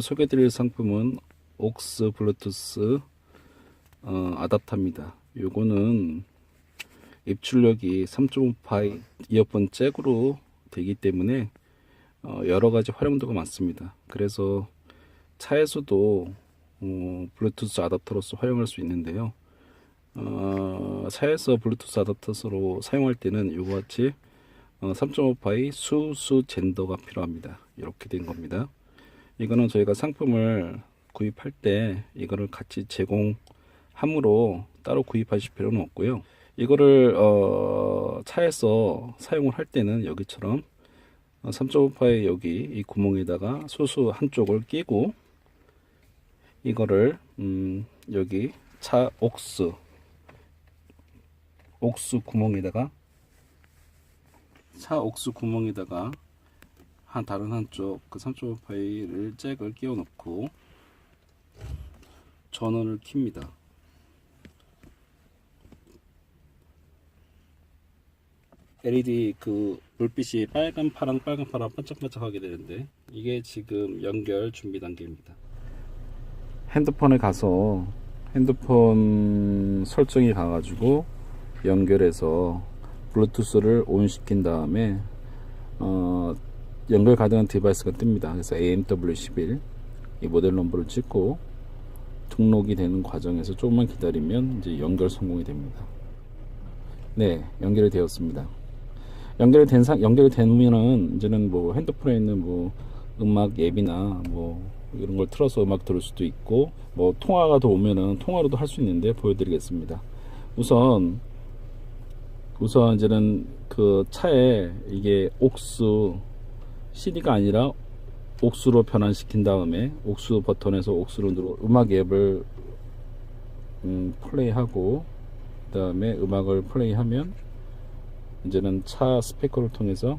소개드릴 상품은 옥스 블루투스 어, 아답터입니다. 요거는 입출력이 3.5파이 이어폰 잭으로 되기 때문에 어, 여러 가지 활용도가 많습니다. 그래서 차에서도 어, 블루투스 아답터로서 활용할 수 있는데요. 어, 차에서 블루투스 아답터로 사용할 때는 이와 같이 어, 3.5파이 수수 젠더가 필요합니다. 이렇게 된 겁니다. 이거는 저희가 상품을 구입할 때 이거를 같이 제공함으로 따로 구입하실 필요는 없고요. 이거를 어, 차에서 사용을 할 때는 여기처럼 3.5파의 여기 이 구멍에다가 소수 한쪽을 끼고 이거를 음, 여기 차 옥스 옥스 구멍에다가 차 옥스 구멍에다가 한 다른 한쪽 그 3.5파이를 잭을 끼워 넣고 전원을 킵니다. LED 그 불빛이 빨간 파랑 빨간 파랑 반짝반짝하게 되는데 이게 지금 연결 준비 단계입니다. 핸드폰에 가서 핸드폰 설정이 가가지고 연결해서 블루투스를 온 시킨 다음에 어, 연결 가능한 디바이스가 뜹니다. 그래서 AMW11 이 모델 넘버를 찍고 등록이 되는 과정에서 조금만 기다리면 이제 연결 성공이 됩니다. 네, 연결이 되었습니다. 연결이 된 상, 연결이 되면은 이제는 뭐 핸드폰에 있는 뭐 음악 앱이나 뭐 이런 걸 틀어서 음악 들을 수도 있고 뭐 통화가 더 오면은 통화로도 할 수 있는데 보여드리겠습니다. 우선 우선 이제는 그 차에 이게 옥수 CD가 아니라 옥수로 변환시킨 다음에 옥수 버튼에서 옥수로 누르 음악 앱을 음, 플레이하고 그 다음에 음악을 플레이하면 이제는 차 스피커를 통해서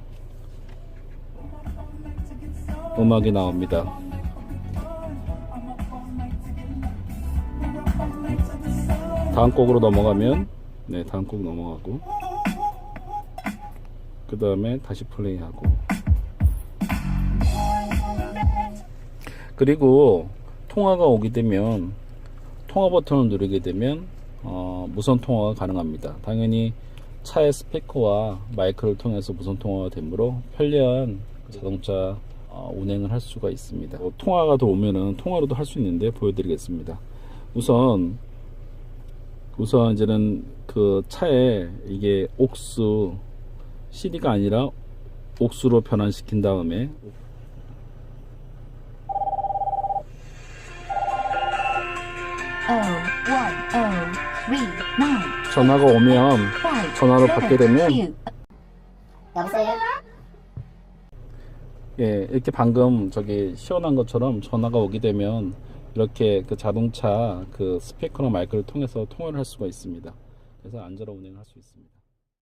음악이 나옵니다. 다음 곡으로 넘어가면 네 다음 곡 넘어가고 그 다음에 다시 플레이하고 그리고 통화가 오게 되면 통화 버튼을 누르게 되면 어, 무선 통화가 가능합니다. 당연히 차의 스피커와 마이크를 통해서 무선 통화가 되므로 편리한 자동차 어, 운행을 할 수가 있습니다. 뭐 통화가 들어오면은 통화로도 할 수 있는데 보여드리겠습니다. 우선 우선 이제는 그 차에 이게 옥수 CD가 아니라 옥수로 변환시킨 다음에 전화가 오면 전화로 받게 되면. 여보세요? 예, 이렇게 방금 저기 시원한 것처럼 전화가 오게 되면 이렇게 그 자동차 그 스피커나 마이크를 통해서 통화를 할 수가 있습니다. 그래서 안전한 운행을 할 수 있습니다.